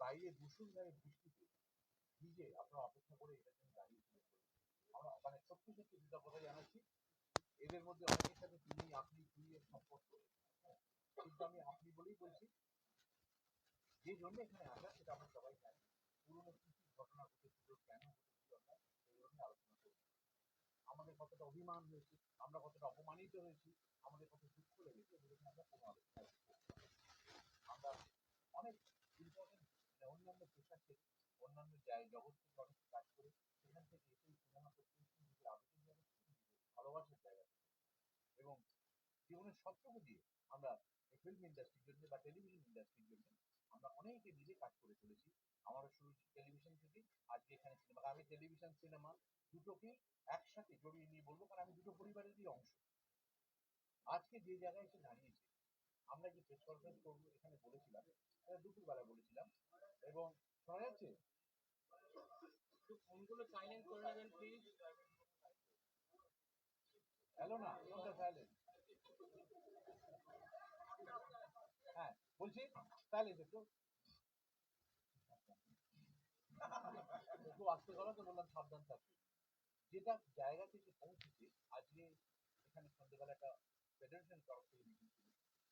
বাইরে মুসুলধারে বৃষ্টিতে ভিজে আপনারা অপেক্ষা করে এটার জন্য বলে। আমরা মানে সত্যি সত্যি কৃতজ্ঞতা জানাচ্ছি। এদের মধ্যে অনেকের সাথে তুমি আপনি তুই এর সম্পর্ক হ্যাঁ, কিন্তু আমি আপনি বলেই বলছি যে জন্য এখানে আসা সেটা আমরা সবাই জানি। পুরোনো কি ঘটনা ঘটেছিল কেন ঘটেছিল সেই জন্য আলোচনা করব। আমাদের কতটা অভিমান হয়েছে আমরা কতটা অপমানিত হয়েছি আমাদের কত দুঃখ লেগেছে এগুলো আমরা কোনো আলোচনা আমরা অনেক অন্যান্য অন্যান্য জায়গায় জগৎ অনেক কাজ করে সেখান থেকে এসে সিনেমা করতে নিজের আবেদন নিজের ভালোবাসার জায়গা এবং জীবনের স্বপ্নকে দিয়ে আমরা ফিল্ম ইন্ডাস্ট্রির জন্য বা টেলিভিশন ইন্ডাস্ট্রির জন্য আমরা অনেকে কাজ করে চলেছি। আমারও শুরু টেলিভিশন থেকে, আজকে এখানে সিনেমা আমি টেলিভিশন সিনেমা দুটোকে একসাথে জড়িয়ে নিয়ে বলব, কারণ আমি দুটো পরিবারেরই অংশ। আজকে যে জায়গায় এসে দাঁড়িয়েছে আমরা যে প্রেস কনফারেন্স করব এখানে বলেছিলাম এটা দুপুরবেলা বলেছিলাম এবং শোনা যাচ্ছে? একটু ফোনগুলো সাইলেন্ট করে নেবেন প্লিজ হ্যালো না ফোনটা সাইলেন্ট হ্যাঁ বলছি সাইলেন্ট একটু। একটু আসতে গেল তো বললাম সাবধান থাকবে যেটা জায়গা থেকে পৌঁছেছে আজকে এখানে সন্ধ্যেবেলা একটা ফেডারেশন তরফ থেকে মিটিং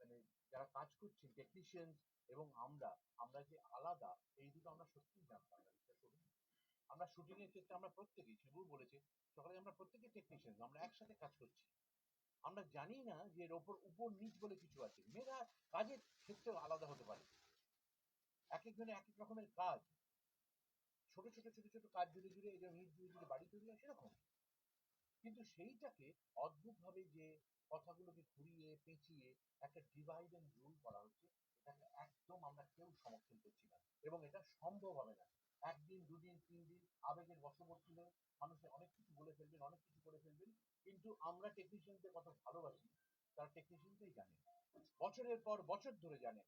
মানে যারা কাজ করছেন টেকনিশিয়ান এবং আমরা আমরা যে আলাদা, এই দুটো আমরা সত্যিই জানতাম না, বিশ্বাস করুন। আমরা শুটিং এর ক্ষেত্রে আমরা প্রত্যেকেই বলেছে, সকালে আমরা প্রত্যেকে টেকনিশিয়ান আমরা একসাথে কাজ করছি। আমরা জানি না যে এর ওপর উপর নিচ বলে কিছু আছে। মেয়েরা কাজের ক্ষেত্রেও আলাদা হতে পারে। এক এক এক রকমের কাজ। ছোট ছোট ছোট ছোট কাজ জুড়ে জুড়ে এই জুড়ে জুড়ে বাড়ি তৈরি হয়, সেরকম। কিন্তু সেইটাকে অদ্ভুত ভাবে যে কথাগুলোকে ঘুরিয়ে, পেঁচিয়ে একটা ডিভাইড রুল করা হচ্ছে। এটাকে একদম আমরা কেউ সমর্থন করছি না এবং এটা সম্ভব হবে না। একদিন, দুদিন, তিন দিন আবেগের বশবর্তী হয়ে মানুষে অনেক কিছু বলে ফেলবেন, অনেক কিছু করে ফেলবেন, কিন্তু আমরা টেকনিশিয়ানদের কত ভালোবাসি, তারা টেকনিশিয়ানটাই জানেন? বছরের পর বছর ধরে জানেন।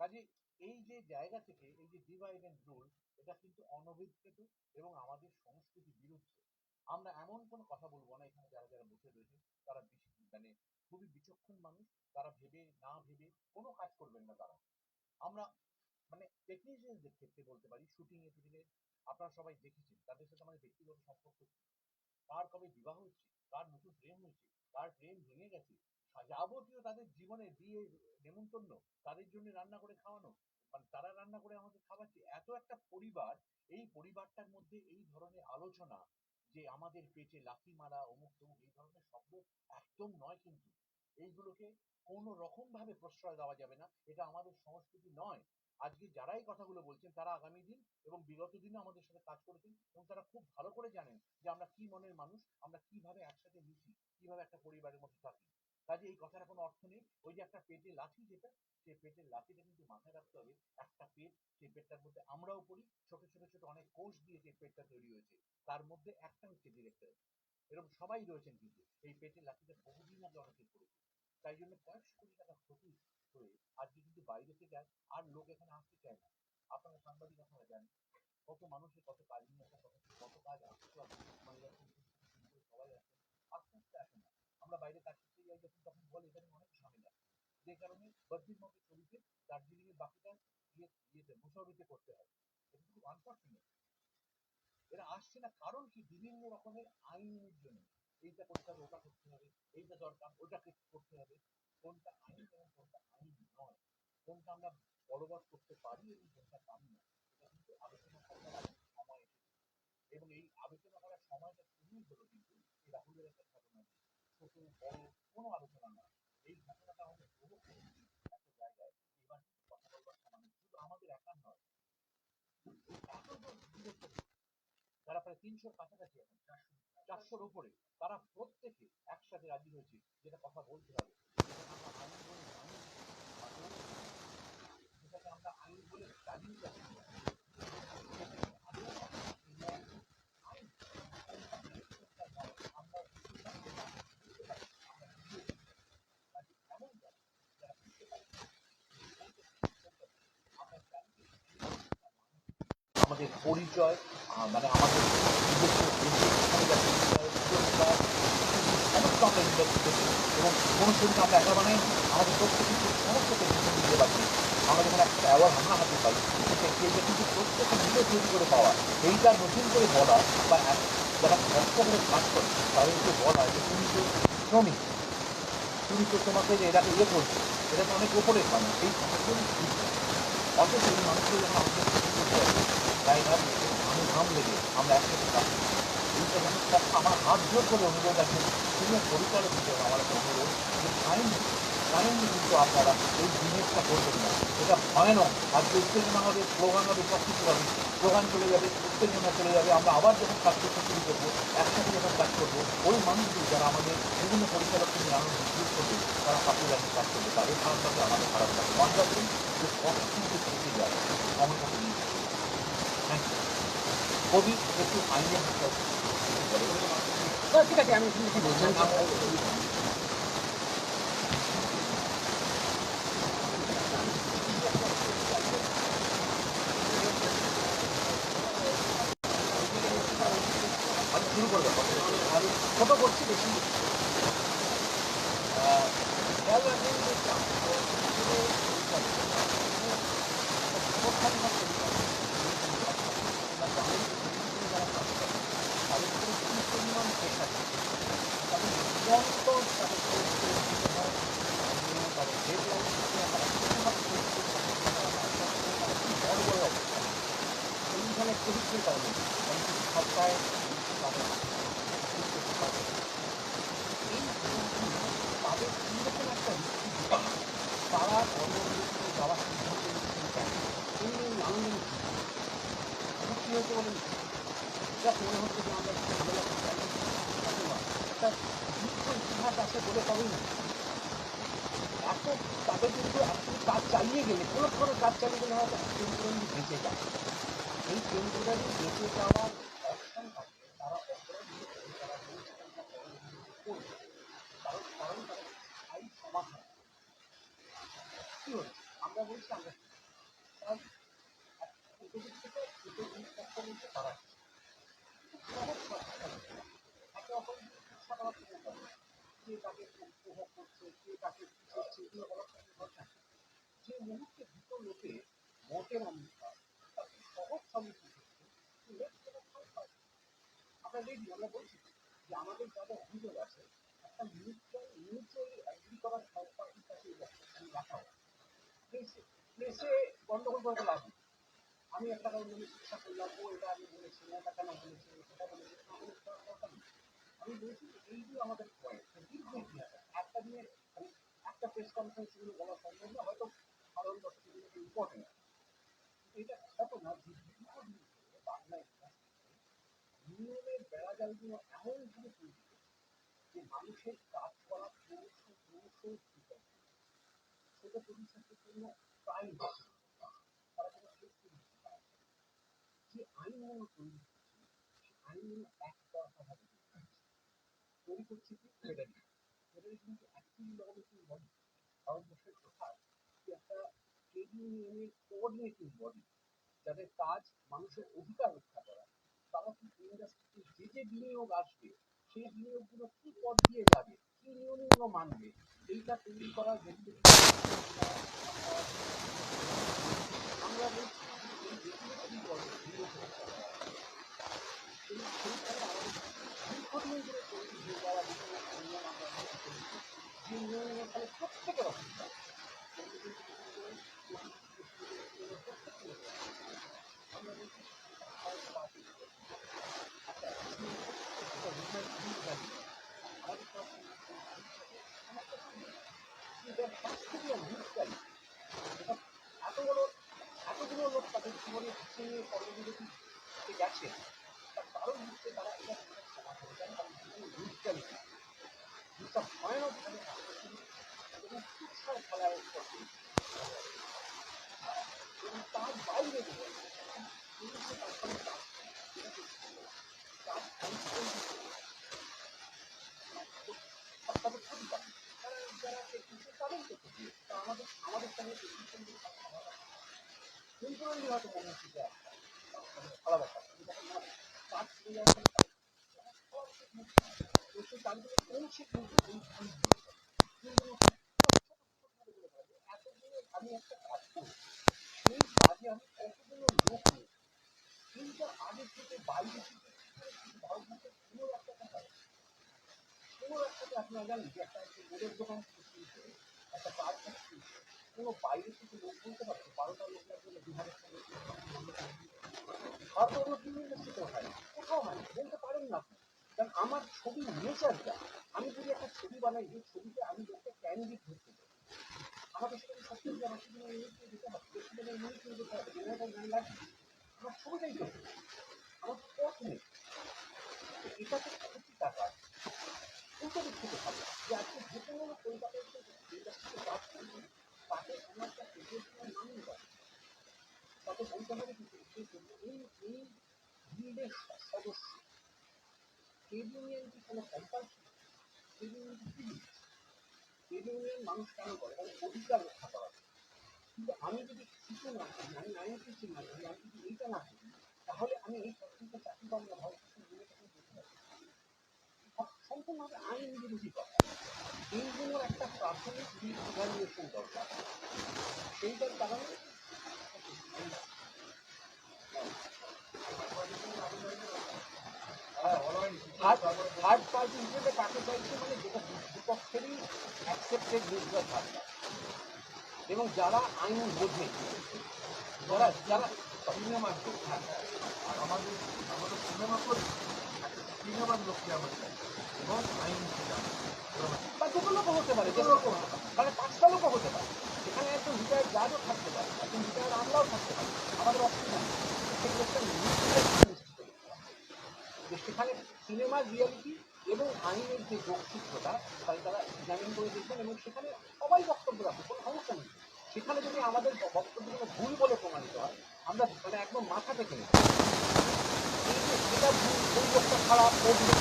কাজে এই যে জায়গা থেকে, এই যে ডিভাইড এন্ড রুল এটা কিন্তু অনভিজ্ঞত এবং আমাদের বিরুদ্ধে আমরা এমন কোনো কথা বলব না, এখানে যারা যারা বসে রয়েছে তারা মানে খুবই বিচক্ষণ মানুষ, তারা ভেবে, না ভেবে কোনো কাজ করবেন না তারা আমরা মানে টেকনিশিয়ানদের ক্ষেত্রে বলতে পারি আপনারা সবাই দেখেছেন, তাদের সাথে আমাদের ব্যক্তিগত সম্পর্ক? কার কবে বিবাহ হচ্ছে কার নতুন প্রেম হয়েছে কার প্রেম ভেঙে গেছে যাবতীয় তাদের জীবনে নেমন্তন্ন, তাদের জন্য রান্না করে খাওয়ানো মানে তারা রান্না করে খাওয়াচ্ছে, এত একটা পরিবার, এই পরিবারটার মধ্যে এই ধরনের আলোচনা, যে আমাদের পেটে মারা, অমুক তমুক, এই ধরনের শব্দ একদম নয় কিন্তু। এইগুলোকে কোনো রকম ভাবে প্রশ্রয় দেওয়া যাবে না, এটা আমাদের সংস্কৃতি নয়। আজকে যারাই কথাগুলো বলছেন, তারা আগামী দিন এবং বিগত দিনে আমাদের সাথে কাজ করেছেন এবং তারা খুব ভালো করে জানেন যে আমরা কি মনের মানুষ, আমরা কীভাবে একসাথে মিশি, কীভাবে একটা পরিবারের মধ্যে থাকি। কাজে এই কথার কোনো অর্থ নেই। ওই যে একটা পেটে লাথি যেটা সেই পেটের লাথিটা কিন্তু মাথায় রাখতে হবে। একটা পেট সেই পেটটার মধ্যে আমরাও পড়ি। ছোট ছোট ছোট অনেক কোষ দিয়ে যে পেটটা তৈরি হয়েছে। তার মধ্যে একটা হচ্ছে ডিরেক্টর এরকম সবাই রয়েছেন কিন্তু। এই পেটের লাথিটা বহুদিন আগে অনেকে করেছে। তাই জন্য কয়েকশো কোটি টাকা ক্ষতি বাইরে থেকে আর- লোক এখানে আসতে চায় না। আপনারা সাংবাদিক আপনারা জানেন। কত মানুষের কত কাজ নিয়ে কত কত কাজ আসতে আসে মহিলা পুরুষ থেকে শুরু করে সবাই আস্তে আস্তে আসে না। আমরা বাইরে কাজ করতে যাই, যখন তখন বলে, এখানে অনেক ঝামেলা। যে কারণে বদ্রির মতো ছবিতে বাকিটা ইয়ে ইয়েতে করতে হয়। এটা খুব আনফর্চুনেট এরা আসছে না কারণ কি? বিভিন্ন রকমের আইনের জন্য। এইটা করতে হবে, ওটা করতে হবে, এইটা দরকার, ওটাকে করতে হবে। কোনটা আইন এবং কোনটা আইন নয়। কোনটা আমরা বলবৎ করতে পারি এবং কোনটা পারি না এটা কিন্তু আলোচনা করার সময় এসেছে। এবং এই আলোচনা করার সময়টা শুরুই হলো কিন্তু এই রাহুলের একটা ঘটনা ছোট, বড়, কোনো আলোচনা নয় এই ঘটনাটা আমাদের করেছে একটা জায়গায় এবার একা নয় এতজন যুবক যারা প্রায় তিনশোর কাছাকাছি এখন চারশোর উপরে, তারা প্রত্যেকে একসাথে রাজি হয়েছে যেটা কথা বলতে হবে যেটাকে আমরা আইন বলে জানি যেটাকে আমরা আইন বলে চালিয়ে যাচ্ছি আমরা এমন যারা বুঝতে পারে আমাদের পরিচয় মানে আমাদের সমস্ত এবং কোনো শরীর আমরা একা বানাই আমাদের প্রত্যেকে সমস্তকে মিশন দিতে পারছি। আমরা যখন একটা অ্যাওয়ার্ড আমরা হাতে পাই সেটা কিন্তু প্রত্যেকে মিলে তৈরি করে পাওয়া। এইটা নতুন করে বলা বা যারা কষ্ট করে কাজ করে, তাদেরকে বলা যে তুমি তো শ্রমিক। তুমি তো তোমাকে যে এটাকে ইয়ে করছ, এটা তো অনেক উপরের মানুষ। এই কথাগুলো ঠিক না। অথচ এই মানুষগুলো যখন আমাদের তাই না আমি ঘাম লেগে আমরা একসাথে কাজ এইটা যেন আমার হাত জোর করে অনুরোধ আছে তিনি পরিচালক হিসেবে আমার একটা অনুরোধ, যে কাইন্ডলি কাইন্ডলি কিন্তু আপনারা এই জিনিসটা করবেন না। এটা ভয়ানক। আজকে উত্তেজনা হবে স্লোগান হবে সব কিছু হবে। স্লোগান চলে যাবে উত্তেজনা চলে যাবে। আমরা আবার যখন কাজ করতে শুরু করব একসাথে যখন কাজ করব ওই মানুষগুলো যারা আমাদের বিভিন্ন পরিচালক থেকে নানান বিদ্যুৎ করবে তারা হাতে লাগিয়ে কাজ করবে। তাদের লাগবে আমাদের খারাপ লাগবে। মনে রাখবেন যে সব কিন্তু থেকে যাবে আমার কাছে নিয়ে থ্যাংক ইউ কবি একটু বিষয়। ঠিক আছে আমি বলছেন 我们的在地铁车厢 কনফারেন্স এগুলো বলা সম্ভব না, হয়তো কারণ দশ সেগুলো ইম্পর্টেন্ট এটা ঘটনা দীর্ঘদিন ধরে বাংলা ইন্ডাস্ট্রিতে নিয়মের বেড়াজালগুলো এমন ভাবে তৈরি যে মানুষের কাজ করার ক্রমশ ক্রমশ প্রতিষ্ঠানের জন্য প্রায় তারা কোনো না। যে আইনগুলো তৈরি হচ্ছে সেই আইনগুলো একতরফা ভাবে তৈরি তৈরি করছে কি? ফেডারেল ফেডারেল কিন্তু অ্যাক্টিভ লবিং বডি ভারতবর্ষের কোথায় একটা ট্রেড ইউনিয়নের কোঅর্ডিনেটিং বডি যাদের কাজ মানুষের অধিকার রক্ষা করা তারা কি ইন্ডাস্ট্রিতে যে যে বিনিয়োগ আসবে সেই বিনিয়োগগুলো কি পথ দিয়ে যাবে কি নিয়মগুলো মানবে এইটা তৈরি করার জন্য আমরা বলছি দীর্ঘদিন ধরে তৈরি হয়ে যাওয়া সমস্ত নিয়ম আমরা এতগুলো এতগুলো লোক তাদের জীবনে পিছিয়ে কর্মবিরতি তার কারণ হচ্ছে তারা এটা সমাজ করে তারা একটা ভয়ানক এবং তার বাইরে আমাদের আমাদের সঙ্গে হয়। হয়তো মনে হচ্ছে আলাদা আমি একটা কাজ করি সেই কাজে আমি কতগুলো লোক নিই থেকে বাইরে থেকে ভারতবর্ষের কোনো একটা কথা কোনো একটাতে আপনারা জানেন যে একটা মোড়ের দোকান একটা কাজ কোনো বাইরে থেকে লোক বলতে পারছে বারোটা লোক লাগবে বিহারের সঙ্গে হয়তো অন্য হয় কোথাও হয় বলতে পারেন না কারণ আমার ছবির নেচারটা, আমি যদি একটা ছবি বানাই, যে ছবিতে আমি একটা ক্যান্ডিড ধরতে চাই আমাকে সেখানে সত্যি যে আমার সেখানে ইউনিটকে দিতে হবে সেখানে ইউনিটকে দিতে হবে জেনারেটার গান লাগবে আমার ছবিটাই তো আমার পথ নেই। এটা তো ক্ষতি টাকা উল্টো দিক থেকে ভাবো যে আজকে যে কোনো কলকাতায় এসে ইন্ডাস্ট্রিতে কাজ করবে তাকে কোনো একটা দেয় তাকে বলতে হবে কিন্তু সে কিন্তু এই এই গিল্ডের সদস্য ট্রেড ইউনিয়ন কোনো কম্পালসারি ট্রেড ইউনিয়ন কি ট্রেড ইউনিয়ন মানুষ কেন করে কারণ অধিকার রক্ষা করা কিন্তু আমি যদি কিছু না করি আমি আইন কিছু না করি আমি যদি এইটা না করি তাহলে আমি এই চাকরিটা চাকরি পাবো না ভালো সম্পূর্ণভাবে আইন বিরোধী কথা এইগুলোর একটা প্রাথমিক ইভ্যালুয়েশন দরকার সেইটার কারণে থার্ড পার্টি হিসেবে কাকে চাইছে মানে যেটা দুপক্ষেরই অ্যাকসেপ্টেড নিউট্রাল থাকবে এবং যারা আইন বোঝে, যারা যারা লোক হ্যাঁ আর আমাদের আমাদের সিনেমা করি সিনেমার লোককে আমরা এবং আইন বা কোনো লোক হতে পারে, যে লোক মানে পাঁচটা লোকও হতে পারে। এখানে একজন রিটায়ার্ড জাজও থাকতে পারে। একজন রিটায়ার্ড আমলাও থাকতে পারে। আমাদের অসুবিধা লোকটা নিউট্রাল যে সেখানে সিনেমার রিয়ালিটি এবং আইনের যে যোগসূত্রটা তাই তারা এক্সামিন করে দেখবেন এবং সেখানে সবাই বক্তব্য রাখবে কোনো সমস্যা নেই সেখানে যদি আমাদের বক্তব্যগুলো ভুল বলে প্রমাণিত হয়, আমরা মানে একদম মাথা থেকে যে এটা ভুল খারাপ কোনো নেই।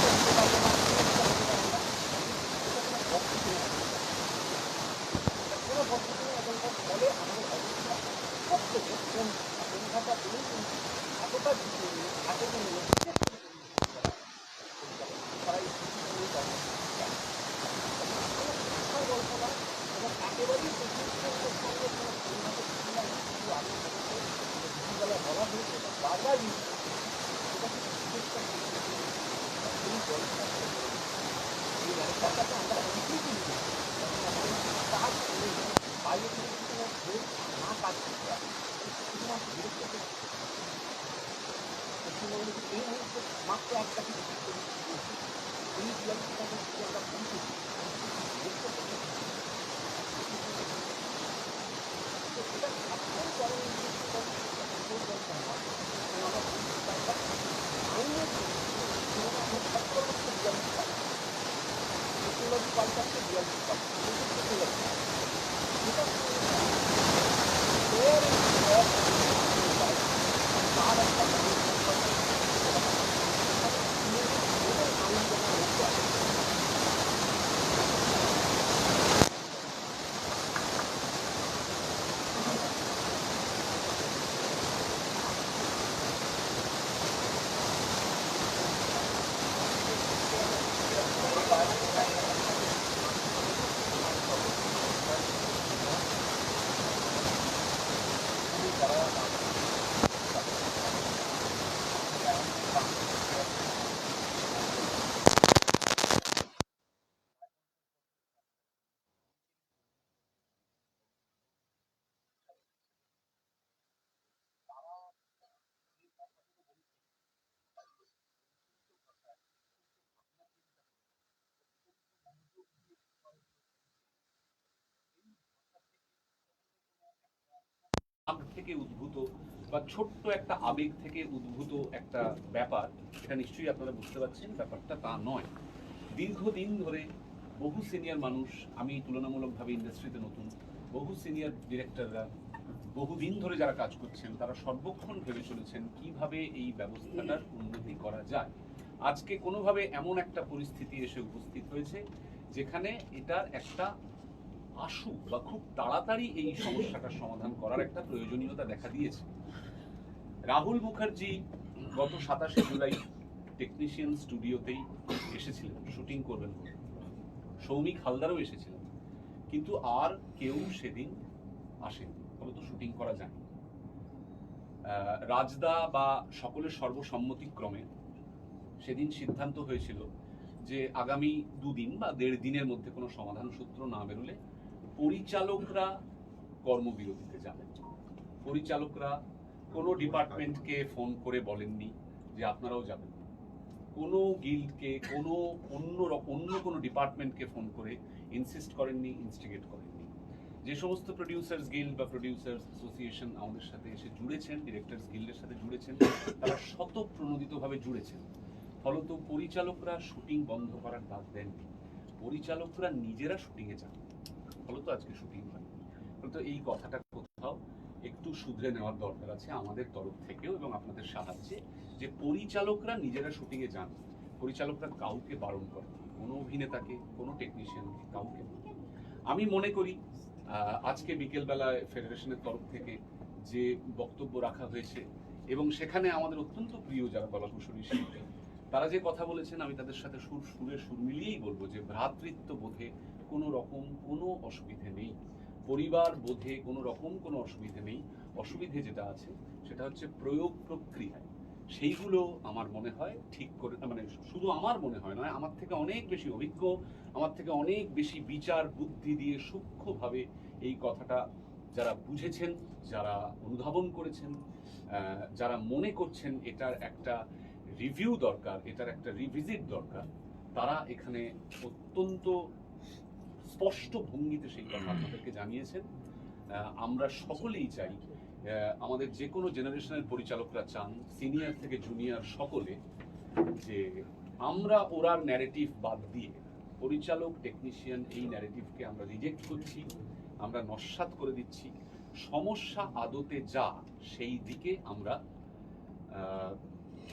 নেই কিন্তু এতটা এতদিন বিশেষ করে তারা এই শিশুগুলো করে। কোনো শিক্ষার গল্প না এবং একেবারেই প্রযুক্তিগত সঙ্গে কোনো পরিণত কিছু না শুধু আগে থেকে বিকেলবেলা বলা হয়েছে এবং বারবার use করেছে। সেটা কিন্তু বিশেষটা এই গল্পটা এই ব্যবসাটাকে আমরা কমপ্লিটলি নিয়ে কাজ করে বাইরে থেকে যদি কোনো ভুল না কাজ করতে পারে শুধুমাত্র বিরক্ত করে পশ্চিমবঙ্গে এই মুহূর্তে মাত্র একটা কিছু cuántas tendrían que থেকে উদ্ভূত বা ছোট্ট একটা আবেগ থেকে উদ্ভূত একটা ব্যাপার এটা নিশ্চয়ই আপনারা বুঝতে পারছেন, ব্যাপারটা তা নয়। দীর্ঘদিন ধরে বহু সিনিয়র মানুষ, আমি তুলনামূলকভাবে ইন্ডাস্ট্রিতে নতুন, বহু সিনিয়র ডিরেক্টররা বহুদিন ধরে যারা কাজ করছেন, তারা সর্বক্ষণ ভেবে চলেছেন কীভাবে এই ব্যবস্থাটার উন্নতি করা যায়। আজকে কোনোভাবে এমন একটা পরিস্থিতি এসে উপস্থিত হয়েছে, যেখানে এটার একটা আশু বা খুব তাড়াতাড়ি এই সমস্যাটার সমাধান করার একটা প্রয়োজনীয়তা দেখা দিয়েছে। রাহুল মুখার্জি গত সাতাশে জুলাই টেকনিশিয়ান স্টুডিওতেই এসেছিলেন শুটিং করবেন। সৌমিক হালদারও এসেছিলেন কিন্তু আর কেউ সেদিন আসেনি। ফলত শুটিং করা আহ, রাজদা বা সকলের সর্বসম্মতিক্রমে সেদিন সিদ্ধান্ত হয়েছিল যে আগামী দুদিন বা দেড় দিনের মধ্যে কোনো সমাধান সূত্র না বেরোলে পরিচালকরা কর্মবিরতিতে যাবেন। পরিচালকরা কোনো ডিপার্টমেন্টকে ফোন করে বলেননি যে আপনারাও যাবেন। কোনো গিল্ডকে, কোনো অন্য অন্য কোনো ডিপার্টমেন্টকে ফোন করে ইনসিস্ট করেননি ইনস্টিগেট করেননি। যে সমস্ত প্রডিউসার্স গিল্ড বা প্রডিউসার্স অ্যাসোসিয়েশন আমাদের সাথে এসে জুড়েছেন ডিরেক্টরস গিল্ডের সাথে জুড়েছেন, তারা শত প্রণোদিতভাবে জুড়েছেন। ফলত পরিচালকরা শুটিং বন্ধ করার ডাক দেননি। পরিচালকরা নিজেরা শুটিংয়ে যান। ফলত আজকে শুটিং হয়। ফলত এই কথাটা কোথাও একটু শুধরে নেওয়ার দরকার আছে আমাদের তরফ থেকেও এবং আপনাদের সাহায্যে যে পরিচালকরা নিজেরা শুটিংয়ে যান, পরিচালকরা কাউকে বারণ করেন, কোনো অভিনেতাকে, কোনো টেকনিশিয়ানকে কাউকে। আমি মনে করি আজকে বিকেলবেলায় ফেডারেশনের তরফ থেকে যে বক্তব্য রাখা হয়েছে এবং সেখানে আমাদের অত্যন্ত প্রিয় যারা কলাকুশলী শিল্পী, তারা যে কথা বলেছেন, আমি তাদের সাথে সুর, সুরে সুর মিলিয়েই বলব যে ভ্রাতৃত্ব বোধে কোনো রকম কোনো অসুবিধে নেই। পরিবার বোধে কোনো রকম কোনো অসুবিধে নেই। অসুবিধে যেটা আছে, সেটা হচ্ছে প্রয়োগ প্রক্রিয়ায়। সেইগুলো আমার মনে হয় ঠিক করে মানে শুধু আমার মনে হয় নয়, আমার থেকে অনেক বেশি অভিজ্ঞ, আমার থেকে অনেক বেশি বিচার বুদ্ধি দিয়ে সূক্ষ্মভাবে এই কথাটা যারা বুঝেছেন, যারা অনুধাবন করেছেন যারা মনে করছেন এটার একটা রিভিউ দরকার, এটার একটা রিভিজিট দরকার, তারা এখানে অত্যন্ত স্পষ্ট ভঙ্গিতে সেই কথা আপনাদেরকে জানিয়েছেন। আমরা সকলেই চাই আমাদের যে কোনো জেনারেশনের পরিচালকরা চান সিনিয়র থেকে জুনিয়র সকলে যে আমরা ওরার ন্যারেটিভ বাদ দিয়ে পরিচালক টেকনিশিয়ান এই ন্যারেটিভকে আমরা রিজেক্ট করছি আমরা নস্বাত করে দিচ্ছি। সমস্যা আদতে যা সেই দিকে আমরা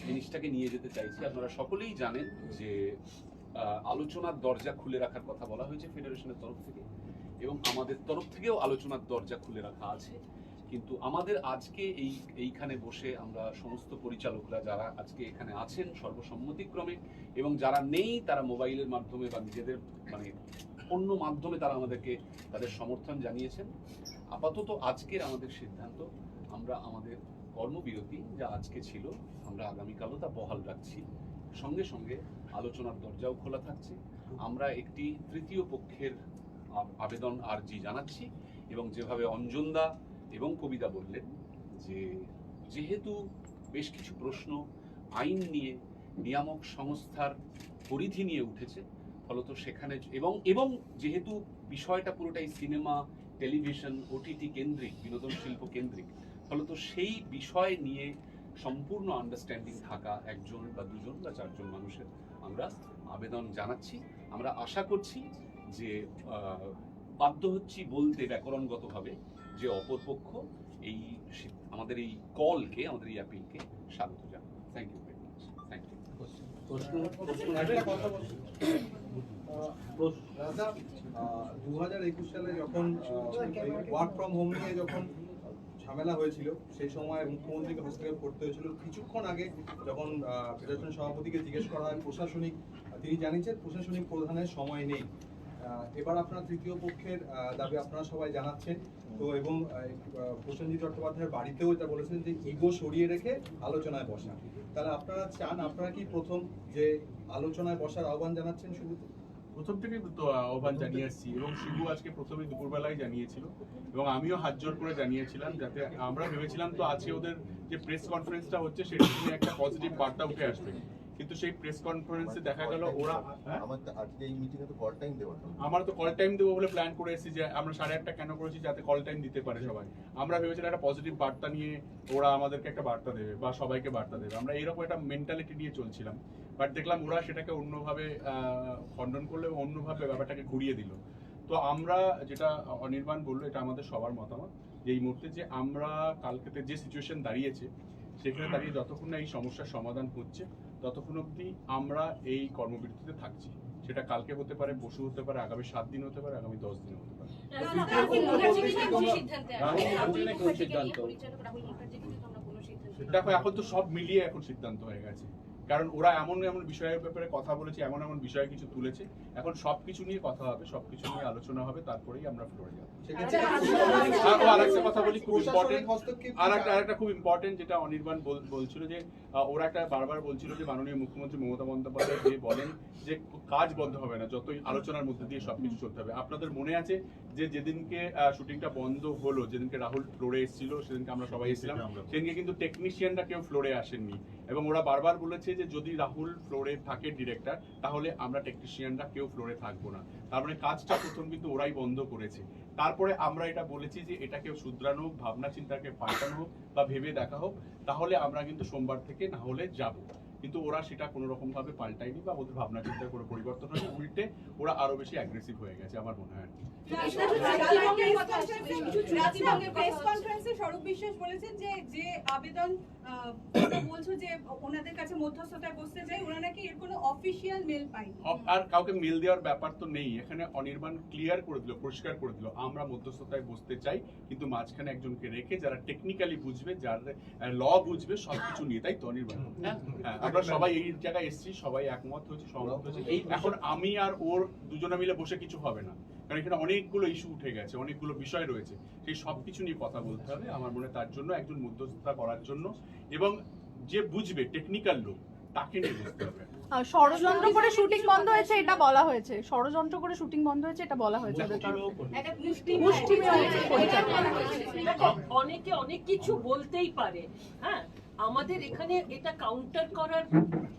জিনিসটাকে নিয়ে যেতে চাইছি। আপনারা সকলেই জানেন যে আলোচনার দরজা খুলে রাখার কথা বলা হয়েছে ফেডারেশনের তরফ থেকে। এবং আমাদের তরফ থেকেও আলোচনার দরজা খুলে রাখা আছে। কিন্তু আমাদের আজকে এই, এইখানে বসে আমরা সমস্ত পরিচালকরা যারা আজকে এখানে আছেন সর্বসম্মতিক্রমে এবং যারা নেই, তারা মোবাইলের মাধ্যমে বা নিজেদের মানে অন্য মাধ্যমে তারা আমাদেরকে তাদের সমর্থন জানিয়েছেন। আপাতত আজকের আমাদের সিদ্ধান্ত, আমরা আমাদের কর্মবিরতি যা আজকে ছিল, আমরা আগামীকালও তা বহাল রাখছি। সঙ্গে সঙ্গে আলোচনার দরজাও খোলা থাকছে। আমরা একটি তৃতীয় পক্ষের আবেদন আর্জি জানাচ্ছি এবং যেভাবে অঞ্জনদা এবং কবিতা বললেন যে, যেহেতু বেশ কিছু প্রশ্ন আইন নিয়ে নিয়ামক সংস্থার পরিধি নিয়ে উঠেছে, ফলত সেখানে এবং এবং যেহেতু বিষয়টা পুরোটাই সিনেমা, টেলিভিশন, ওটিটি কেন্দ্রিক, বিনোদন শিল্প কেন্দ্রিক, ফলত সেই বিষয় নিয়ে সম্পূর্ণ আন্ডারস্ট্যান্ডিং থাকা একজন বা দুজন বা চারজন মানুষের আমরা আবেদন জানাচ্ছি। আমরা আশা করছি যে বাধ্য হচ্ছি বলতে ব্যাকরণগতভাবে যে অপরপক্ষ এই আমাদের এই কলকে আমাদের এই অ্যাপিলকে স্বাগত জানায়। Thank you very much thank you দু হাজার একুশ সালে যখন ওয়ার্ক ফ্রম হোম নিয়ে যখন ঝামেলা হয়েছিল, সেই সময় মুখ্যমন্ত্রীকে হস্তক্ষেপ করতে হয়েছিল, কিছুক্ষণ আগে যখন ফেডারেশন সভাপতিকে জিজ্ঞেস করা হয় প্রশাসনিক, তিনি জানিয়েছেন প্রশাসনিক প্রধানের সময় নেই। এবার আপনার তৃতীয় পক্ষের দাবি আপনারা সবাই জানাচ্ছেন। তো এবং প্রসেনজিৎ চট্টোপাধ্যায়ের বাড়িতেও এটা বলেছেন যে ইগো সরিয়ে রেখে আলোচনায় বসা। তাহলে আপনারা চান, আপনারা কি প্রথম যে আলোচনায় বসার আহ্বান জানাচ্ছেন শুরুতে? প্রথম থেকে আহ্বান জানিয়ে আসছি এবং শিবু আজকে প্রথমে দুপুরবেলায় জানিয়েছিল এবং আমিও হাত জোর করে জানিয়েছিলাম যাতে আমরা ভেবেছিলাম তো আজকে ওদের যে প্রেস কনফারেন্সটা হচ্ছে সেটা নিয়ে একটা পজিটিভ বার্তা উঠে আসবে। কিন্তু সেই প্রেস কনফারেন্সে দেখা গেল ওরা হ্যাঁ? আমার আজকে এই মিটিংয়ে তো কল টাইম দেওয়া আমার তো কল টাইম দেবো বলে প্ল্যান করে এসেছি যে আমরা সাড়ে আটটা কেন করেছি যাতে কল টাইম দিতে পারে সবাই। আমরা ভেবেছিলাম একটা পজিটিভ বার্তা নিয়ে ওরা আমাদেরকে একটা বার্তা দেবে বা সবাইকে বার্তা দেবে। আমরা এরকম একটা মেন্টালিটি নিয়ে চলছিলাম। বাট দেখলাম ওরা সেটাকে অন্যভাবে খণ্ডন করল এবং অন্যভাবে ব্যাপারটাকে ঘুরিয়ে দিল। তো আমরা যেটা অনির্বাণ বলল এটা আমাদের সবার মতামত যে এই মুহূর্তে যে আমরা কালকেতে যে সিচুয়েশন দাঁড়িয়েছে সেখানে দাঁড়িয়ে যতক্ষণ না এই সমস্যার সমাধান হচ্ছে ততক্ষণ অবধি আমরা এই কর্মবৃত্তিতে থাকছি। সেটা কালকে হতে পারে বসু হতে পারে আগামী সাত দিন হতে পারে আগামী দশ দিন হতে পারে। দেখো এখন তো সব মিলিয়ে এখন সিদ্ধান্ত হয়ে গেছে। কারণ ওরা এমন এমন বিষয়ের ব্যাপারে কথা বলেছে এমন এমন বিষয় কিছু তুলেছে। এখন সবকিছু নিয়ে কথা হবে সবকিছু নিয়ে আলোচনা হবে তারপরেই আমরা ফ্লোরে যাব। আর ও কথা বলি খুব ইম্পর্টেন্ট আর একটা আরেকটা খুব ইম্পর্টেন্ট যেটা অনির্বাণ বলছিল যে ওরা একটা বারবার বলছিল যে মাননীয় মুখ্যমন্ত্রী মমতা বন্দ্যোপাধ্যায় যে বলেন যে কাজ বন্ধ হবে না যতই আলোচনার মধ্যে দিয়ে সবকিছু চলতে হবে। আপনাদের মনে আছে যে যেদিনকে শুটিংটা বন্ধ হলো যেদিনকে রাহুল ফ্লোরে এসেছিল সেদিনকে আমরা সবাই এসেছিলাম সেদিনকে কিন্তু টেকনিশিয়ানরা কেউ ফ্লোরে আসেননি। এবং ওরা বারবার বলেছে যে যদি রাহুল ফ্লোরে থাকে ডিরেক্টর তাহলে আমরা টেকনিশিয়ানরা কেউ ফ্লোরে থাকব না। তার মানে কাজটা প্রথম কিন্তু ওরাই বন্ধ করেছে। তারপরে আমরা এটা বলেছি যে এটাকে শুধরানো হোক ভাবনা চিন্তাকে পাল্টানো হোক বা ভেবে দেখা হোক, তাহলে আমরা কিন্তু সোমবার থেকে না হলে যাব। কিন্তু ওরা সেটা কোনো রকম ভাবে পাল্টায়নি বা ওদের ভাবনা চিন্তার কোনো পরিবর্তন হয়নি। উল্টে ওরা আরও বেশি অ্যাগ্রেসিভ হয়ে গেছে আমার মনে হয়। প্রেস কনফারেন্সে স্বরূপ বিশ্বাস বলেছেন যে যে আবেদন বলছো যে ওনাদের কাছে মধ্যস্থতায় বসতে চাই ওরা নাকি এর কোনো অফিসিয়াল মেল পাইনি আর কাউকে মেল দেওয়ার ব্যাপার তো নেই। এখানে অনির্বাণ ক্লিয়ার করে দিল পরিষ্কার করে দিল আমরা মধ্যস্থতায় বসতে চাই কিন্তু মাঝখানে একজনকে রেখে যারা টেকনিক্যালি বুঝবে যার ল বুঝবে সবকিছু নিয়ে। তাই তো অনির্বাণ? হ্যাঁ, আমরা সবাই এই জায়গায় এসেছি সবাই একমত হয়েছে সহমত হয়েছে। এখন আমি আর ওর দুজনে মিলে বসে কিছু হবে না। কারণ এখানে অনেকগুলো ইস্যু উঠে গেছে অনেকগুলো বিষয় রয়েছে। সেই সব কিছু নিয়ে কথা বলতে হবে আমার মনে তার জন্য একজন মধ্যস্থতা করার জন্য। এবং যে বুঝবে টেকনিক্যাল লোক তাকে নিয়ে বসতে হবে। ষড়যন্ত্র করে শুটিং বন্ধ হয়েছে এটা বলা হয়েছে। ষড়যন্ত্র করে শুটিং বন্ধ হয়েছে এটা বলা হয়েছে। অনেকে অনেক কিছু বলতেই পারে হ্যাঁ? আমাদের এখানে এটা কাউন্টার করার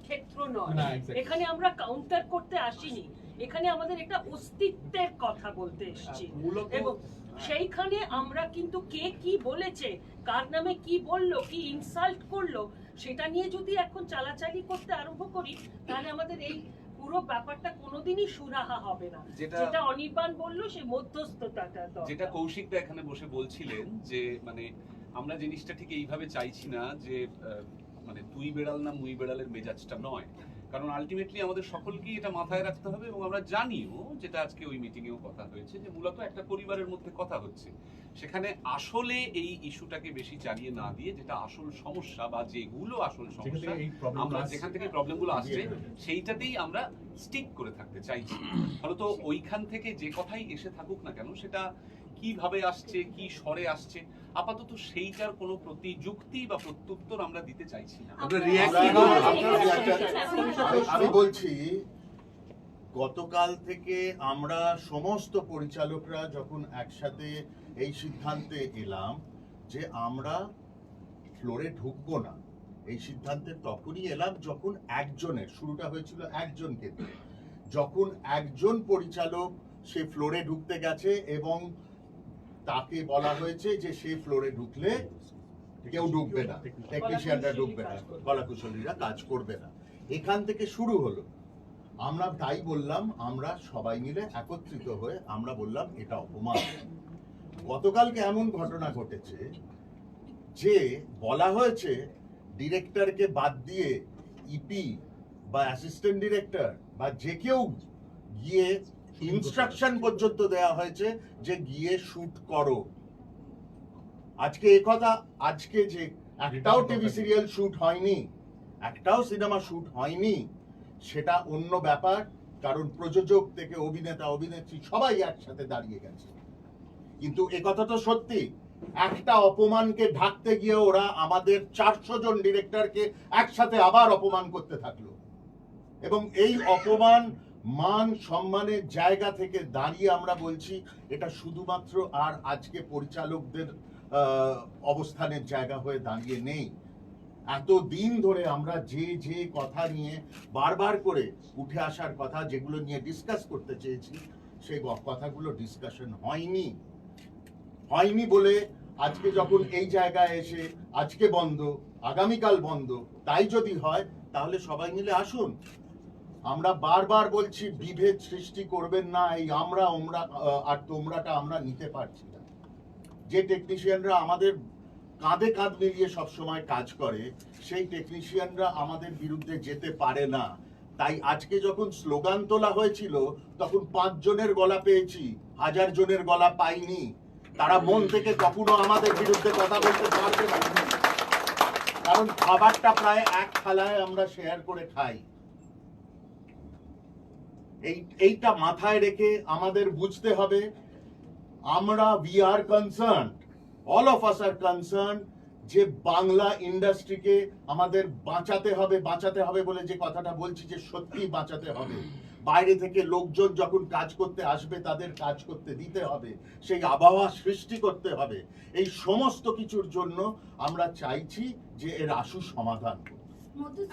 ক্ষেত্র নয়। এখানে আমরা কাউন্টার করতে আসিনি। এখানে আমাদের একটা অস্তিত্বের কথা বলতে এসেছি। এবং সেইখানে আমরা কিন্তু কে কি বলেছে কার নামে কি বলল কি ইনসাল্ট করল সেটা নিয়ে যদি এখন চালাচালি করতে আরম্ভ করি তাহলে আমাদের এই পুরো ব্যাপারটা কোনোদিনই সুরাহা হবে না। যেটা অনির্বাণ বলল সে মধ্যস্থতাটা যেটা কৌশিকদা এখানে বসে বলছিলেন যে মানে আমরা জিনিসটা ঠিক এইভাবে চাইছি না যে মানে তুই বেড়াল না মুই বেড়ালের মেজাজটা নয়। কারণ আলটিমেটলি আমাদের সকলকেই এটা মাথায় রাখতে হবে এবং আমরা জানিও যেটা আজকে ওই মিটিংয়েও কথা হয়েছে যে মূলত একটা পরিবারের মধ্যে কথা হচ্ছে। সেখানে আসলে এই ইস্যুটাকে বেশি চালিয়ে না দিয়ে যেটা আসল সমস্যা বা যেগুলো আসল সমস্যা আমরা যেখান থেকে প্রবলেমগুলো আসছে সেইটাতেই আমরা স্টিক করে থাকতে চাইছি। ফলত ওইখান থেকে যে কথাই এসে থাকুক না কেন সেটা কীভাবে আসছে কি স্বরে আসছে আপাতত সেইটার কোনো প্রতিযুক্তি বা প্রত্যুত্তর আমরা দিতে চাইছি না। আমরা আমরা- আমি বলছি গতকাল থেকে আমরা সমস্ত পরিচালকরা যখন একসাথে এই সিদ্ধান্তে এলাম যে আমরা ফ্লোরে ঢুকবো না এই সিদ্ধান্তে তখনই এলাম যখন একজনের শুরুটা হয়েছিল একজনকে। যখন একজন পরিচালক সে ফ্লোরে ঢুকতে গেছে এবং তাকে বলা হয়েছে যে সে ফ্লোরে ঢুকলে কেউ ঢুকবে না টেকনিশিয়ানরা ঢুকবে না, কলাকুশলীরা কাজ করবে না। এখান থেকে শুরু হলো। আমরা তাই বললাম, আমরা সবাই মিলে একত্রিত হয়ে আমরা বললাম, এটা অপমান। গতকালকে এমন ঘটনা ঘটেছে যে বলা হয়েছে, ডিরেক্টরকে বাদ দিয়ে ইপি বা অ্যাসিস্ট্যান্ট ডিরেক্টর বা যে কেউ গিয়ে ইনস্ট্রাকশন পর্যন্ত দেওয়া হয়েছে যে গিয়ে শুট করো। আজকে এ কথা আজকে যে একটাও টিভি সিরিয়াল শুট হয়নি একটাও সিনেমা শুট হয়নি সেটা অন্য ব্যাপার কারণ প্রযোজক থেকে অভিনেতা অভিনেত্রী সবাই একসাথে দাঁড়িয়ে গেছে। কিন্তু এ কথা তো সত্যি একটা অপমানকে ঢাকতে গিয়ে ওরা আমাদের চারশো জন ডিরেক্টরকে একসাথে আবার অপমান করতে থাকল। এবং এই অপমান মান সম্মানের জায়গা থেকে দাঁড়িয়ে আমরা বলছি, এটা শুধুমাত্র আর আজকে পরিচালকদের অবস্থানের জায়গা হয়ে দাঁড়িয়ে নেই। এত দিন ধরে আমরা যে যে কথা নিয়ে বারবার করে উঠে আসার কথা, যেগুলো নিয়ে ডিসকাস করতে চেয়েছি, সেই কথাগুলো ডিসকাশন হয়নি। হয়নি বলে আজকে যখন এই জায়গায় এসে আজকে বন্ধ, আগামীকাল বন্ধ, তাই যদি হয়, তাহলে সবাই মিলে আসুন। আমরা বারবার বলছি, বিভেদ সৃষ্টি করবেন না, এই আমরা, ওমরা আর তোমরাটা আমরা নিতে পারছি না। যে টেকনিশিয়ানরা আমাদের কাঁধে কাঁধ মিলিয়ে সবসময় কাজ করে, সেই টেকনিশিয়ানরা আমাদের বিরুদ্ধে যেতে পারে না। তাই আজকে যখন স্লোগান তোলা হয়েছিল, তখন পাঁচ জনের গলা পেয়েছি, হাজার জনের গলা পাইনি। তারা মন থেকে কখনো আমাদের বিরুদ্ধে কথা বলতে পারবে না। কারণ খাবারটা প্রায় এক থালায় আমরা শেয়ার করে খাই। এই, এইটা মাথায় রেখে আমাদের বুঝতে হবে, আমরা we are concern all of us are concern যে বাংলা ইন্ডাস্ট্রিকে আমাদের বাঁচাতে হবে বাঁচাতে হবে বলে যে কথাটা বলছি যে সত্যি বাঁচাতে হবে। বাইরে থেকে লোকজন যখন কাজ করতে আসবে, তাদের কাজ করতে দিতে হবে, সেই আবহাওয়া সৃষ্টি করতে হবে। এই সমস্ত কিছুর জন্য আমরা চাইছি যে এর আশু সমাধান বলছি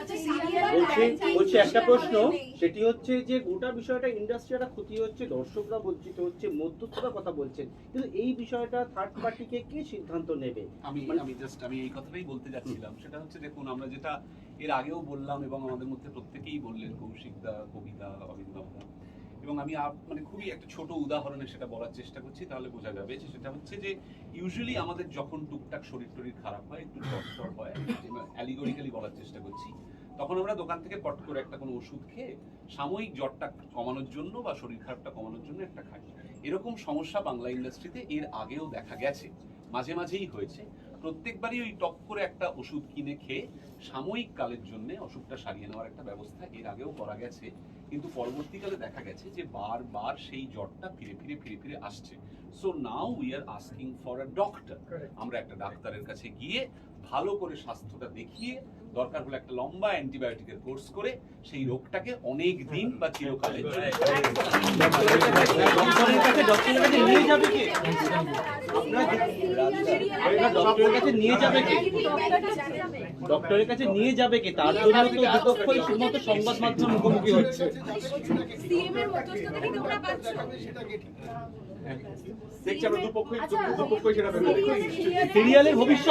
বলছি একটা প্রশ্ন সেটি হচ্ছে যে গোটা বিষয়টা ইন্ডাস্ট্রি একটা ক্ষতি হচ্ছে দর্শকরা বঞ্চিত হচ্ছে মধ্যস্থরা কথা বলছেন। কিন্তু এই বিষয়টা থার্ড পার্টিকে কে সিদ্ধান্ত নেবে? আমি মানে- আমি জাস্ট আমি এই কথাটাই বলতে যাচ্ছিলাম। সেটা হচ্ছে দেখুন আমরা যেটা এর আগেও বললাম এবং আমাদের মধ্যে প্রত্যেকেই বললেন কৌশিক দা কবিতা অবিন্দম দা এবং আমি মানে খুবই একটা ছোট উদাহরণে সেটা বলার চেষ্টা করছি, তাহলে বোঝা যাবে যে সেটা হচ্ছে যে ইউজুয়ালি আমাদের যখন টুকটাক শরীর টরীর খারাপ হয়, একটু জ্বর হয় অ্যালিগরিক্যালি বলার চেষ্টা করছি, তখন আমরা দোকান থেকে পট করে একটা কোনো ওষুধ খেয়ে সাময়িক জ্বরটা কমানোর জন্য বা শরীর খারাপটা কমানোর জন্য একটা খাই। এরকম সমস্যা বাংলা ইন্ডাস্ট্রিতে এর আগেও দেখা গেছে, মাঝে মাঝেই হয়েছে। প্রত্যেকবারই ওই টপ করে একটা ওষুধ কিনে খেয়ে সাময়িক কালের জন্য অসুখটা সারিয়ে নেওয়ার একটা ব্যবস্থা এর আগেও করা গেছে। কিন্তু পরবর্তীকালে দেখা গেছে যে বারবার সেই জ্বরটা ফিরে ফিরে ফিরে ফিরে আসছে। So now we are asking for a doctor আমরা একটা ডাক্তারের কাছে গিয়ে ভালো করে স্বাস্থ্যটা দেখিয়ে দরকার হলে একটা লম্বা অ্যান্টিবায়োটিকের কোর্স করে সেই রোগটাকে অনেক দিন বা চিরকালের জন্য। ডক্টরের কাছে ডক্টরের কাছে নিয়ে যাবে কে? আপনারা আপনারা ডক্টরের কাছে নিয়ে যাবে কে? তার জন্য তো দুপক্ষই শুধুমাত্র সংবাদ মাধ্যম মুখোমুখি হচ্ছে। সিএম এর মধ্যস্থতা কি তোমরা পাচ্ছ? দেখছি আমরা দুপক্ষই দুপক্ষই সেটা সিরিয়ালের ভবিষ্যৎ